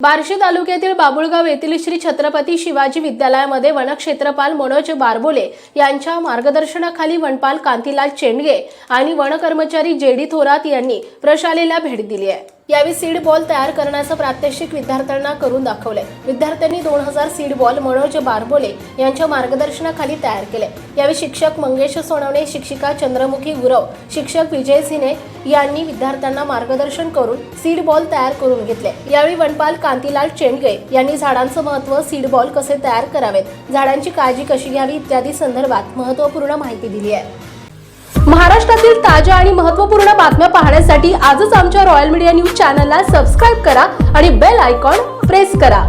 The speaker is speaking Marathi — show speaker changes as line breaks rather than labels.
बार्शी तालुक्यातील बाबुळगाव येथील श्री छत्रपती शिवाजी विद्यालयामध्ये वनक्षेत्रपाल मनोज बारबोले यांच्या मार्गदर्शनाखाली वनपाल कांतीलाल चेंडगे आणि वनकर्मचारी जे डी थोरात यांनी प्रशालेला भेट दिली आहे. यावेळी सीड बॉल तयार करण्याचं प्रात्यक्षिक विद्यार्थ्यांना करून दाखवले विद्यार्थ्यांनी दोन हजार सीड बॉल मनोज बारबोले यांच्या मार्गदर्शनाखाली तयार केले यावेळी शिक्षक मंगेश सोनवणे शिक्षिका चंद्रमुखी गुरव शिक्षक विजय सिने यांनी विद्यार्थ्यांना मार्गदर्शन करून सीड बॉल तयार करून घेतले. यावेळी वनपाल कांतीलाल चेंडगे यांनी झाडांचं महत्त्व सीड बॉल कसे तयार करावेत झाडांची काळजी कशी घ्यावी इत्यादी संदर्भात महत्त्वपूर्ण माहिती दिली आहे. महाराष्ट्रातील ताज्या आणि महत्त्वपूर्ण बातम्या पाहण्यासाठी आजच आमच्या रॉयल मीडिया न्यूज चॅनलला सबस्क्राईब करा आणि बेल आयकॉन प्रेस करा.